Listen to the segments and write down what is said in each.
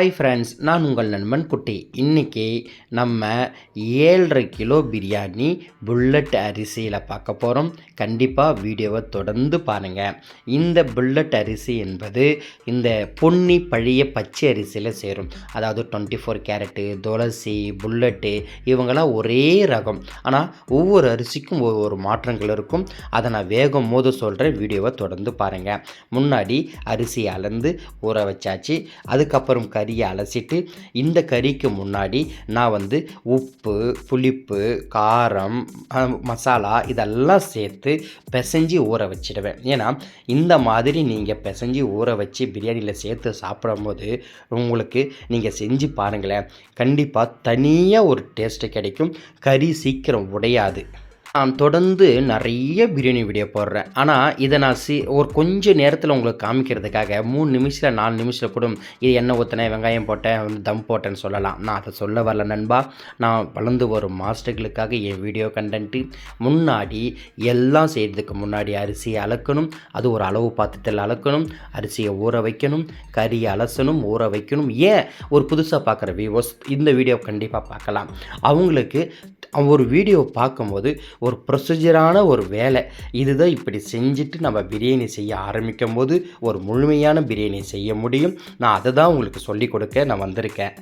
Hi friends நான் உங்கள் நண்பன் குட்டி. இன்றைக்கி நம்ம ஏழரை கிலோ பிரியாணி புல்லட் அரிசியில் பார்க்க போகிறோம் கண்டிப்பாக வீடியோவை தொடர்ந்து பாருங்கள் இந்த புல்லட் அரிசி என்பது இந்த பொன்னி பழைய பச்சை அரிசியில் சேரும். அதாவது டுவெண்ட்டி ஃபோர் கேரட்டு துளசி புல்லட்டு இவங்கெல்லாம் ஒரே ரகம். ஆனால் ஒவ்வொரு அரிசிக்கும் ஒவ்வொரு மாற்றங்கள் இருக்கும். அதை நான் வேகம் போது சொல்கிறேன் வீடியோவை தொடர்ந்து பாருங்கள் முன்னாடி அரிசி அளந்து ஊற வச்சாச்சு. அதுக்கப்புறம் கறியை அலசிட்டு இந்த கறிக்கு முன்னாடி நான் வந்து உப்பு புளிப்பு காரம் மசாலா இதெல்லாம் சேர்த்து பிசைஞ்சு ஊற வச்சிடுவேன். ஏன்னா இந்த மாதிரி நீங்கள் பிசைஞ்சு ஊற வச்சு பிரியாணியில் சேர்த்து சாப்பிடும்போது உங்களுக்கு நீங்கள் செஞ்சு பாருங்களேன் கண்டிப்பாக தனியாக ஒரு டேஸ்ட்டு கிடைக்கும். கறி சீக்கிரம் உடையாது. நான் தொடர்ந்து நிறைய பிரியாணி வீடியோ போடுறேன். ஆனால் இதை நான் சி ஒரு கொஞ்சம் நேரத்தில் உங்களுக்கு காமிக்கிறதுக்காக மூணு நிமிஷத்தில் நாலு நிமிஷத்தில் கூட இது எண்ணெய் ஊற்றினேன் வெங்காயம் போட்டேன் வந்து தம் போட்டேன்னு சொல்லலாம். நான் அதை சொல்ல வரல நண்பா. நான் வளர்ந்து வரும் மாஸ்டர்களுக்காக என் வீடியோ கண்டென்ட்டு முன்னாடி எல்லாம் செய்கிறதுக்கு முன்னாடி அரிசியை அளக்கணும். அது ஒரு அளவு பாத்திரத்தில் அளக்கணும். அரிசியை ஊற வைக்கணும். கறியை அலசணும் ஊற வைக்கணும். ஏன்? ஒரு புதுசாக பார்க்குற வியூவர்ஸ் இந்த வீடியோ கண்டிப்பாக பார்க்கலாம். அவங்களுக்கு ஒரு வீடியோ பார்க்கும்போது ஒரு ப்ரொசீஜரான ஒரு வேலை. இதுதான் இப்படி செஞ்சுட்டு நம்ம பிரியாணி செய்ய ஆரம்பிக்கும் போது ஒரு முழுமையான பிரியாணி செய்ய முடியும். நான் அதை தான் உங்களுக்கு சொல்லிக் கொடுக்க நான் வந்திருக்கேன்.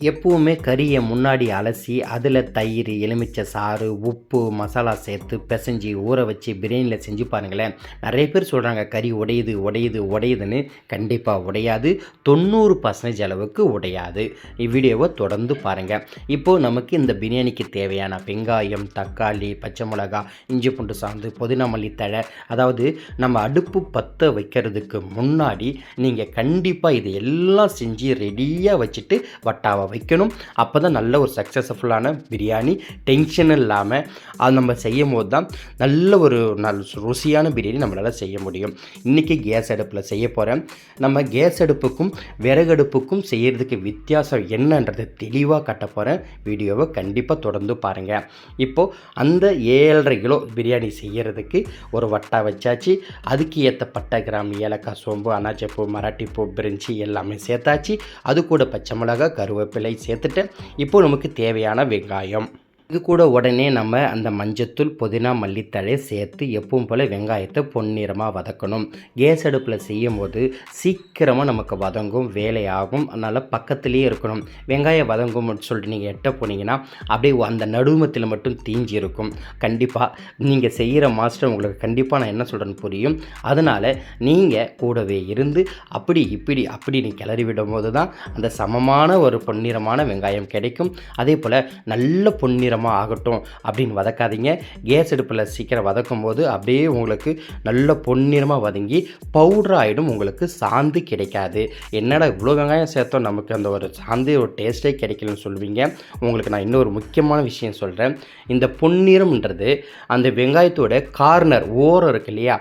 எப்பவுமே கறியை முன்னாடி அலசி அதில் தயிர் எலுமிச்சை சாறு உப்பு மசாலா சேர்த்து பிசைஞ்சு ஊற வச்சு பிரியாணியில் செஞ்சு பாருங்களேன். நிறைய பேர் சொல்கிறாங்க கறி உடையுது உடையுது உடையுதுன்னு. கண்டிப்பாக உடையாது. தொண்ணூறு பர்சன்டேஜ் அளவுக்கு உடையாது. இவ்வீடியோவை தொடர்ந்து பாருங்கள் இப்போது நமக்கு இந்த பிரியாணிக்கு தேவையான வெங்காயம் தக்காளி பச்சை மிளகா இஞ்சி பூண்டு சாந்து புதினா மல்லி தழை அதாவது நம்ம அடுப்பு பற்ற வைக்கிறதுக்கு முன்னாடி நீங்கள் கண்டிப்பாக இது எல்லாம் செஞ்சு ரெடியாக வச்சுட்டு வட்டாவை வைக்கணும். அப்போ தான் நல்ல ஒரு சக்ஸஸ்ஃபுல்லான பிரியாணி. டென்ஷன் இல்லாமல் அது நம்ம செய்யும் போது தான் நல்ல ஒரு நல் ருசியான பிரியாணி நம்மளால் செய்ய முடியும். இன்றைக்கி கேஸ் அடுப்பில் செய்ய போகிறேன் நம்ம கேஸ் அடுப்புக்கும் விறகடுப்புக்கும் செய்கிறதுக்கு வித்தியாசம் என்னன்றதை தெளிவாக கட்ட போகிறேன் வீடியோவை கண்டிப்பாக தொடர்ந்து பாருங்கள் இப்போது அந்த ஏழரை கிலோ பிரியாணி செய்கிறதுக்கு ஒரு வட்டா வச்சாச்சு. அதுக்கு ஏற்ற பட்டை கிராம் ஏலக்காய் சோம்பு அனாச்சப்பூ மராட்டிப்பூ பிரிஞ்சி எல்லாமே சேர்த்தாச்சு. அது கூட பச்சை மிளகாய் கருவேப்பிலை சேர்த்துட்டேன் இப்போ நமக்கு தேவையான வெங்காயம். இது கூட உடனே நம்ம அந்த மஞ்சத்தூள் புதினா மல்லித்தழை சேர்த்து எப்பவும் போல் வெங்காயத்தை பொன்னிறமாக வதக்கணும். கேஸ் அடுப்பில் செய்யும் போது சீக்கிரமாக நமக்கு வதங்கும் வேலையாகும். அதனால் பக்கத்துலேயே இருக்கணும். வெங்காயம் வதங்கும் சொல்லிட்டு நீங்கள் எட்ட போனீங்கன்னா அப்படியே அந்த நடுமத்தில் மட்டும் தீஞ்சி இருக்கும் கண்டிப்பாக நீங்கள் செய்கிற மாஸ்டர் உங்களுக்கு கண்டிப்பாக நான் என்ன சொல்கிறேன்னு புரியும். அதனால் நீங்கள் கூடவே இருந்து அப்படி இப்படி அப்படி நீ கிளறி விடும்போது தான் அந்த சமமான ஒரு பொன்னிறமான வெங்காயம் கிடைக்கும். அதே போல் நல்ல பொன்னிறம் பொன்னிறமாக ஆகட்டும் அப்படின்னு வதக்காதீங்க. கேஸ் அடுப்பில் சீக்கிரம் வதக்கும் போது அப்படியே உங்களுக்கு நல்ல பொன்னிறமாக வதங்கி பவுடர் ஆகிடும் உங்களுக்கு சாந்து கிடைக்காது. என்னடா இவ்வளோ வெங்காயம் சேர்த்தோம் நமக்கு அந்த ஒரு சாந்து ஒரு டேஸ்ட்டே கிடைக்கலன்னு சொல்லுவீங்க. உங்களுக்கு நான் இன்னொரு முக்கியமான விஷயம் சொல்கிறேன் இந்த பொன்னிறம்ன்றது அந்த வெங்காயத்தோட கார்னர் ஓரம் இருக்கு இல்லையா?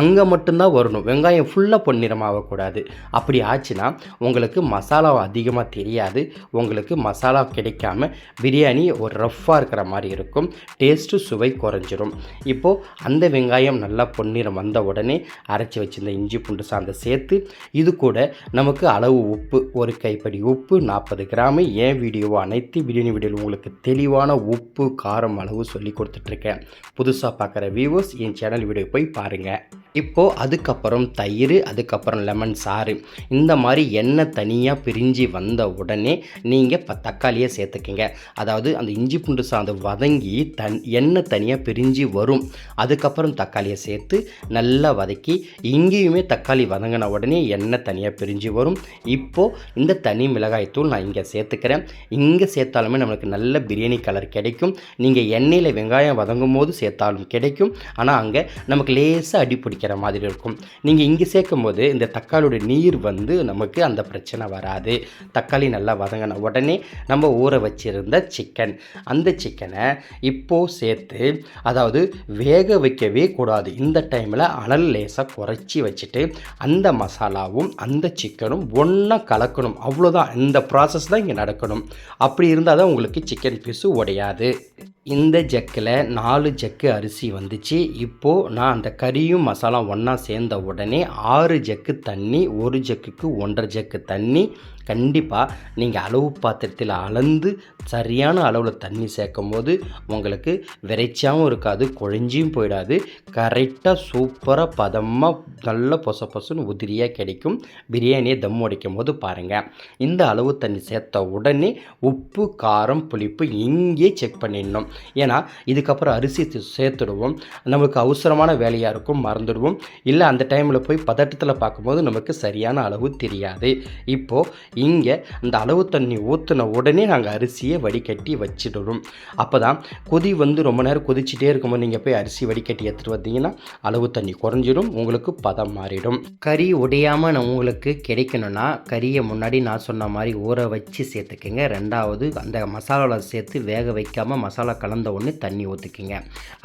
அங்கே மட்டும்தான் வரணும். வெங்காயம் ஃபுல்லாக பொன்னிறமாகக்கூடாது அப்படி ஆச்சுன்னா உங்களுக்கு மசாலா அதிகமாக தெரியாது. உங்களுக்கு மசாலா கிடைக்காம பிரியாணி ஒரு ரஃப்பாக இருக்கிற மாதிரி இருக்கும். டேஸ்ட்டு சுவை குறைஞ்சிரும். இப்போது அந்த வெங்காயம் நல்லா பொன்னிறம் வந்த உடனே அரைச்சி வச்சிருந்த இஞ்சி பூண்டு சாந்தை சேர்த்து இது கூட நமக்கு அளவு உப்பு ஒரு கைப்படி உப்பு நாற்பது கிராமு ஏன் வீடியோ அனைத்து பிரியாணி வீடியோவில் உங்களுக்கு தெளிவான உப்பு காரம் அளவு சொல்லி கொடுத்துட்ருக்கேன் புதுசாக பார்க்குற வியூவர்ஸ் என் சேனல் வீடியோ போய் பாருங்கள் இப்போது அதுக்கப்புறம் தயிர் அதுக்கப்புறம் லெமன் சாறு. இந்த மாதிரி எண்ணெய் தனியாக பிரிஞ்சு வந்த உடனே நீங்கள் இப்போ தக்காளியை சேர்த்துக்கிங்க. அதாவது அந்த இஞ்சி பூண்டு சாந்து வதங்கி தன் எண்ணெய் தனியாக பிரிஞ்சு வரும். அதுக்கப்புறம் தக்காளியை சேர்த்து நல்லா வதக்கி இங்கேயுமே தக்காளி வதங்கின உடனே எண்ணெய் தனியாக பிரிஞ்சு வரும். இப்போது இந்த தனி மிளகாய்த்தூள் நான் இங்கே சேர்த்துக்கிறேன். இங்கே சேர்த்தாலுமே நம்மளுக்கு நல்ல பிரியாணி கலர் கிடைக்கும். நீங்கள் எண்ணெயில் வெங்காயம் வதங்கும் போது சேர்த்தாலும் கிடைக்கும். ஆனால் அங்கே நமக்கு லேசாக அடிப்பிடி பிடிக்கிற மாதிரி இருக்கும். நீங்கள் இங்கே சேர்க்கும் போது இந்த தக்காளியோட நீர் வந்து நமக்கு அந்த பிரச்சனை வராது. தக்காளி நல்லா வதங்கின உடனே நம்ம ஊற வச்சிருந்த சிக்கன் அந்த சிக்கனை இப்போது சேர்த்து அதாவது வேக வைக்கவே கூடாது. இந்த டைமில் அனல் லேசாக குறைச்சி வச்சுட்டு அந்த மசாலாவும் அந்த சிக்கனும் ஒன்றா கலக்கணும். அவ்வளோதான் இந்த ப்ராசஸ் தான் இங்கே நடக்கணும். அப்படி இருந்தால் தான் உங்களுக்கு சிக்கன் பீஸு உடையாது. இந்த ஜக்கில் நாலு ஜக்கு அரிசி வந்துச்சு. இப்போது நான் அந்த கறியும் மசாலா ஒன்றா சேர்ந்த உடனே ஆறு ஜக்கு தண்ணி ஒரு ஜக்குக்கு ஒன்றரை ஜக்கு தண்ணி கண்டிப்பாக நீங்கள் அளவு பாத்திரத்தில் அளந்து சரியான அளவில் தண்ணி சேர்க்கும் போது உங்களுக்கு விரைச்சியாகவும் இருக்காது குழஞ்சியும் போயிடாது. கரெக்டாக சூப்பராக பதமாக நல்ல பொச பொசன்னு உதிரியாக கிடைக்கும். பிரியாணியை தம் உடைக்கும் போது பாருங்கள் இந்த அளவு தண்ணி சேர்த்த உடனே உப்பு காரம் புளிப்பு இங்கே செக் பண்ணிடணும். ஏன்னா இதுக்கப்புறம் அரிசி சேர்த்துடுவோம். நமக்கு அவசரமான வேலையாக இருக்கும் மறந்துடுவோம். இல்லை அந்த டைமில் போய் பதட்டத்தில் பார்க்கும்போது நமக்கு சரியான அளவு தெரியாது. இப்போது இங்கே அந்த அளவு தண்ணி ஊற்றின உடனே நாங்கள் அரிசியை வடிகட்டி வச்சிடுறோம் அப்போ தான் கொதி வந்து ரொம்ப நேரம் கொதிச்சுட்டே இருக்கும்போது நீங்கள் போய் அரிசி வடிகட்டி எடுத்துகிட்டு வந்தீங்கன்னா அளவு தண்ணி குறைஞ்சிடும் உங்களுக்கு பதம் மாறிடும். கறி உடையாமல் நான் உங்களுக்கு கிடைக்கணும்னா கறியை முன்னாடி நான் சொன்ன மாதிரி ஊற வச்சு சேர்த்துக்குங்க. ரெண்டாவது அந்த மசாலாவில் சேர்த்து வேக வைக்காமல் மசாலா கலந்த உடனே தண்ணி ஊற்றிக்குங்க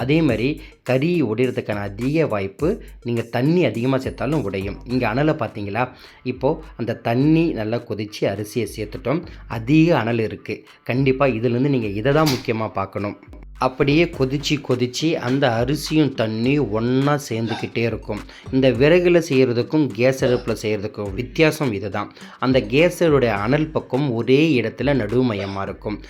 அதே மாதிரி கறி உடையிறதுக்கான அதிக வாய்ப்பு நீங்கள் தண்ணி அதிகமாக சேர்த்தாலும் உடையும். இங்கே அனலை பார்த்தீங்களா? இப்போது அந்த தண்ணி நல்லா பிரித்து அரிசியை சேர்த்துட்டோம். அதிக அனல் இருக்குது கண்டிப்பாக இதிலேருந்து நீங்கள் இதை தான் முக்கியமாக பார்க்கணும். அப்படியே கொதிச்சு கொதிச்சு அந்த அரிசியும் தண்ணி ஒன்றா சேர்ந்துக்கிட்டே இருக்கும். இந்த விறகில் செய்கிறதுக்கும் கேஸ் அடுப்பில் செய்கிறதுக்கும் வித்தியாசம் இதுதான். அந்த கேஸருடைய அனல் பக்கம் ஒரே இடத்துல நடுமயமாக இருக்கும்.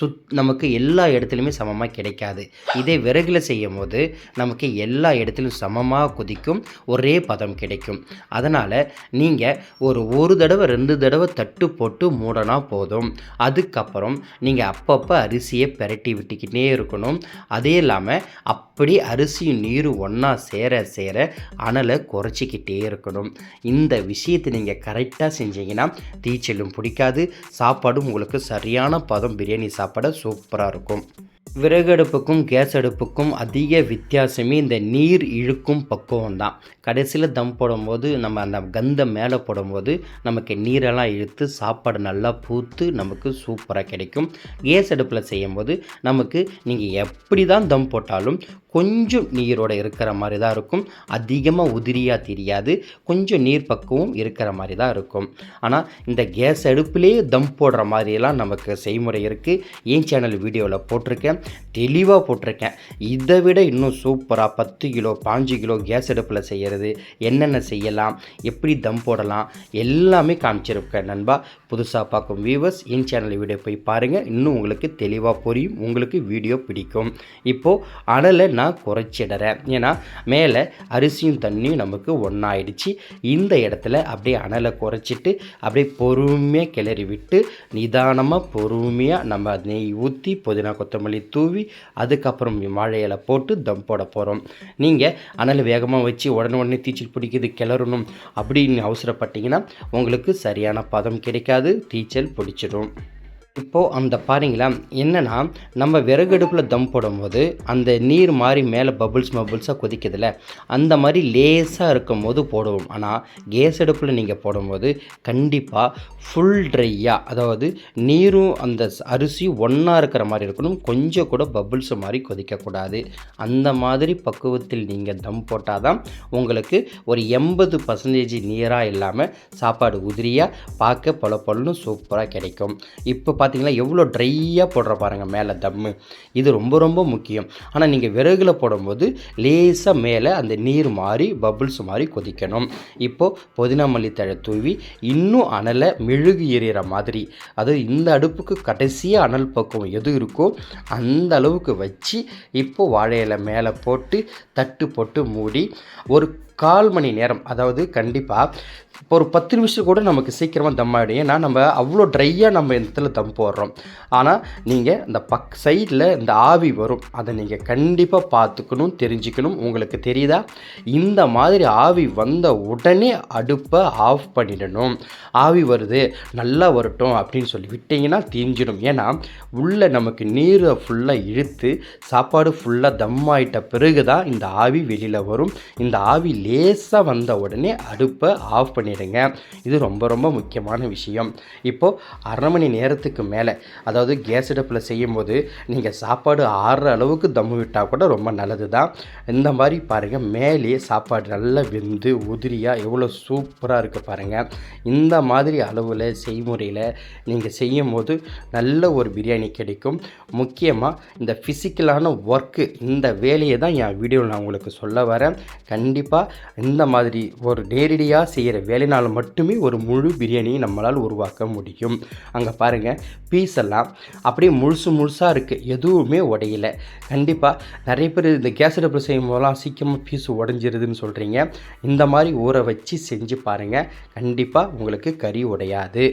சுத் நமக்கு எல்லா இடத்துலையுமே சமமாக கிடைக்காது. இதே விறகில் செய்யும் போது நமக்கு எல்லா இடத்துலையும் சமமாக கொதிக்கும் ஒரே பதம் கிடைக்கும். அதனால் நீங்கள் ஒரு ஒரு தடவை ரெண்டு தடவை தட்டு போட்டு மூடனா போதும். அதுக்கப்புறம் நீங்கள் அப்பப்போ அரிசியை பெரட்டி விட்டுக்கிட்டே இருக்கணும். அதே இல்லாமல் அப்படி அரிசியும் நீரும் ஒன்றா சேர சேர அனலை குறைச்சிக்கிட்டே இருக்கணும். இந்த விஷயத்தை நீங்கள் கரெக்டாக செஞ்சீங்கன்னா தீச்சலும் பிடிக்காது. சாப்பாடும் உங்களுக்கு சரியான பதம் பிரியாணி சாப்பாடு சூப்பராக இருக்கும். விறகு அடுப்புக்கும் கேஸ் அடுப்புக்கும் அதிக வித்தியாசமே இந்த நீர் இழுக்கும் பக்குவம் தான் கடைசியில் தம் போடும்போது நம்ம அந்த கந்தம் மேலே போடும்போது நமக்கு நீரெல்லாம் இழுத்து சாப்பாடு நல்லா பூத்து நமக்கு சூப்பராக கிடைக்கும். கேஸ் அடுப்பில் செய்யும்போது நமக்கு நீங்கள் எப்படி தான் தம் போட்டாலும் கொஞ்சம் நீரோட இருக்கிற மாதிரி தான் இருக்கும். அதிகமாக உதிரியாக தெரியாது. கொஞ்சம் நீர் பக்குவம் இருக்கிற மாதிரி தான் இருக்கும். ஆனால் இந்த கேஸ் அடுப்புலேயே தம் போடுற மாதிரியெல்லாம் நமக்கு செய்முறை இருக்குது ஏன் சேனல் வீடியோவில் போட்டிருக்கேன். தெளிவாக போட்டிருக்கேன். இதை விட இன்னும் சூப்பராக பத்து கிலோ பாஞ்சு கிலோ கேஸ் அடுப்பில் செய்கிறது என்னென்ன செய்யலாம் எப்படி தம் போடலாம் எல்லாமே காமிச்சிருக்கேன் நண்பா. புதுசாக பார்க்கும் வியூவர்ஸ் என் சேனல் வீடியோ போய் பாருங்கள் இன்னும் உங்களுக்கு தெளிவாக புரியும் உங்களுக்கு வீடியோ பிடிக்கும். இப்போது அனலை நான் குறைச்சிடுறேன். ஏன்னா மேலே அரிசியும் தண்ணியும் நமக்கு ஒன்றாயிடுச்சு இந்த இடத்துல அப்படியே அனலை குறைச்சிட்டு அப்படியே பொறுமையாக கிளறி விட்டு நிதானமாக பொறுமையாக நம்ம நெய் ஊற்றி புதினா கொத்தமல்லி தூவி அதுக்கப்புறம் வாழையில இலை போட்டு தம் போட போகிறோம் நீங்கள் அனல் வேகமாக வச்சு உடனே உடனே தீச்சில் பிடிக்குது கிளறணும் அப்படின்னு அவசரப்பட்டீங்கன்னா உங்களுக்கு சரியான பதம் கிடைக்காது தீச்சல் பிடிச்சிடும். இப்போது அந்த பாருங்களா என்னென்னா நம்ம விறகடுப்பில் தம் போடும்போது அந்த நீர் மாதிரி மேலே பபுள்ஸ் பபுள்ஸாக கொதிக்குதுல்ல அந்த மாதிரி லேசாக இருக்கும் போது போடுவோம். ஆனால் கேஸ் அடுப்பில் நீங்கள் போடும்போது கண்டிப்பாக ஃபுல் ட்ரையாக அதாவது நீரும் அந்த அரிசி அரிசியும் ஒன்றா இருக்கிற மாதிரி இருக்கணும். கொஞ்சம் கூட பபுள்ஸ் மாதிரி கொதிக்கக்கூடாது. அந்த மாதிரி பக்குவத்தில் நீங்கள் தம் போட்டால் தான் உங்களுக்கு ஒரு எண்பது பர்சன்டேஜ் நீராக இல்லாமல் சாப்பாடு உதிரியாக பார்க்க பல பொலன்னு சூப்பராக கிடைக்கும். இப்போ பார்த்தீங்களா எவ்வளோ ட்ரையாக போடுற பாருங்கள் மேலே தம்மு இது ரொம்ப ரொம்ப முக்கியம். ஆனால் நீங்கள் விறகுல போடும்போது லேசாக மேலே அந்த நீர் மாதிரி பபுள்ஸ் மாதிரி கொதிக்கணும். இப்போது புதினா மல்லித்தழை தூவி இன்னும் அனலை மெழுகு எறிகிற மாதிரி அதாவது இந்த அடுப்புக்கு கடைசியாக அனல் பக்குவம் எது இருக்கோ அந்த அளவுக்கு வச்சு இப்போது வாழையில மேலே போட்டு தட்டு போட்டு மூடி ஒரு கால் மணி நேரம் அதாவது கண்டிப்பாக இப்போ ஒரு பத்து நிமிஷம் கூட நமக்கு சீக்கிரமாக தம் ஆகிடும் ஏன்னா நம்ம அவ்வளோ ட்ரையாக நம்ம இந்த இடத்துல தம் போடுறோம். ஆனால் நீங்கள் இந்த பக் சைடில் இந்த ஆவி வரும். அதை நீங்கள் கண்டிப்பாக பார்த்துக்கணும் தெரிஞ்சுக்கணும். உங்களுக்கு தெரியுதா? இந்த மாதிரி ஆவி வந்த உடனே அடுப்பை ஆஃப் பண்ணிடணும். ஆவி வருது நல்லா வரட்டும் அப்படின்னு சொல்லி விட்டிங்கன்னா தீஞ்சிடும் ஏன்னா உள்ளே நமக்கு நீரை ஃபுல்லாக இழுத்து சாப்பாடு ஃபுல்லாக தம் ஆயிட்ட பிறகு தான் இந்த ஆவி வெளியில் வரும். இந்த ஆவி லேசாக வந்த உடனே அடுப்பை ஆஃப் பண்ணிடுங்க. இது ரொம்ப ரொம்ப முக்கியமான விஷயம். இப்போது அரை மணி நேரத்துக்கு மேலே அதாவது கேஸ் அடுப்பில் செய்யும்போது நீங்கள் சாப்பாடு ஆறுற அளவுக்கு தம்மு விட்டால் கூட ரொம்ப நல்லது தான் இந்த மாதிரி பாருங்கள் மேலேயே சாப்பாடு நல்லா வெந்து உதிரியாக எவ்வளோ சூப்பராக இருக்குது பாருங்கள் இந்த மாதிரி அளவில் செய்முறையில் நீங்கள் செய்யும் போது நல்ல ஒரு பிரியாணி கிடைக்கும். முக்கியமாக இந்த ஃபிசிக்கலான ஒர்க்கு இந்த வேலையை தான் என் வீடியோவில் நான் உங்களுக்கு சொல்ல வரேன். கண்டிப்பாக இந்த மாதிரி ஒரு நேரடியாக செய்கிற வேலைனால் மட்டுமே ஒரு முழு பிரியாணியை நம்மளால் உருவாக்க முடியும். அங்கே பாருங்கள் பீஸ் எல்லாம் அப்படியே முழுசு முழுசாக இருக்குது எதுவுமே உடையல. கண்டிப்பாக நிறைய பேர் இந்த கேஸ் அடுப்பில் செய்யும் போதெல்லாம் சீக்கிரமாக பீஸ் உடஞ்சிருதுன்னு சொல்கிறீங்க இந்த மாதிரி ஊற வச்சு செஞ்சு பாருங்கள் கண்டிப்பாக உங்களுக்கு கறி உடையாது.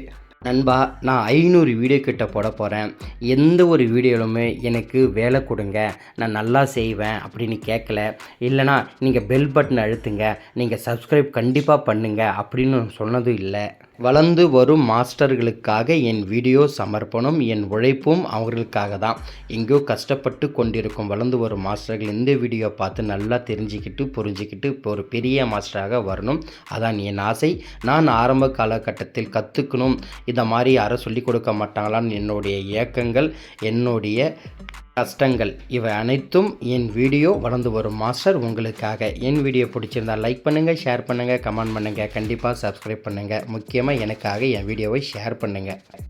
நண்பா நான் ஐநூறு வீடியோ கிட்ட போட போகிறேன் எந்த ஒரு வீடியோலுமே எனக்கு வேலை கொடுங்க. நான் நல்லா செய்வேன் அப்படின்னு கேட்கல இல்லைனா நீங்கள் பெல் பட்டன் அழுத்துங்க. நீங்கள் சப்ஸ்கிரைப் கண்டிப்பாக பண்ணுங்கள் அப்படின்னு சொன்னதும் இல்லை. வளர்ந்து வரும் மாஸ்டர்களுக்காக என் வீடியோ சமர்ப்பணம் என் உழைப்பும் அவர்களுக்காக தான் எங்கேயோ கஷ்டப்பட்டு கொண்டிருக்கும் வளர்ந்து வரும் மாஸ்டர்கள் இந்த வீடியோ பார்த்து நல்லா தெரிஞ்சுக்கிட்டு புரிஞ்சுக்கிட்டு இப்போ ஒரு பெரிய மாஸ்டராக வரணும். அதான் என் ஆசை. நான் ஆரம்ப காலகட்டத்தில் கற்றுக்கணும் இதை மாதிரி யாரும் சொல்லிக் கொடுக்க மாட்டாங்களான்னு என்னுடைய ஏக்கங்கள் என்னுடைய கஷ்டங்கள் இவை அனைத்தும் என் வீடியோ வளர்ந்து வரும் மாஸ்டர் உங்களுக்காக. என் வீடியோ பிடிச்சிருந்தா லைக் பண்ணுங்கள் ஷேர் பண்ணுங்கள் கமெண்ட் பண்ணுங்கள் கண்டிப்பாக சப்ஸ்கிரைப் பண்ணுங்கள் முக்கியமாக எனக்காக என் வீடியோவை ஷேர் பண்ணுங்கள்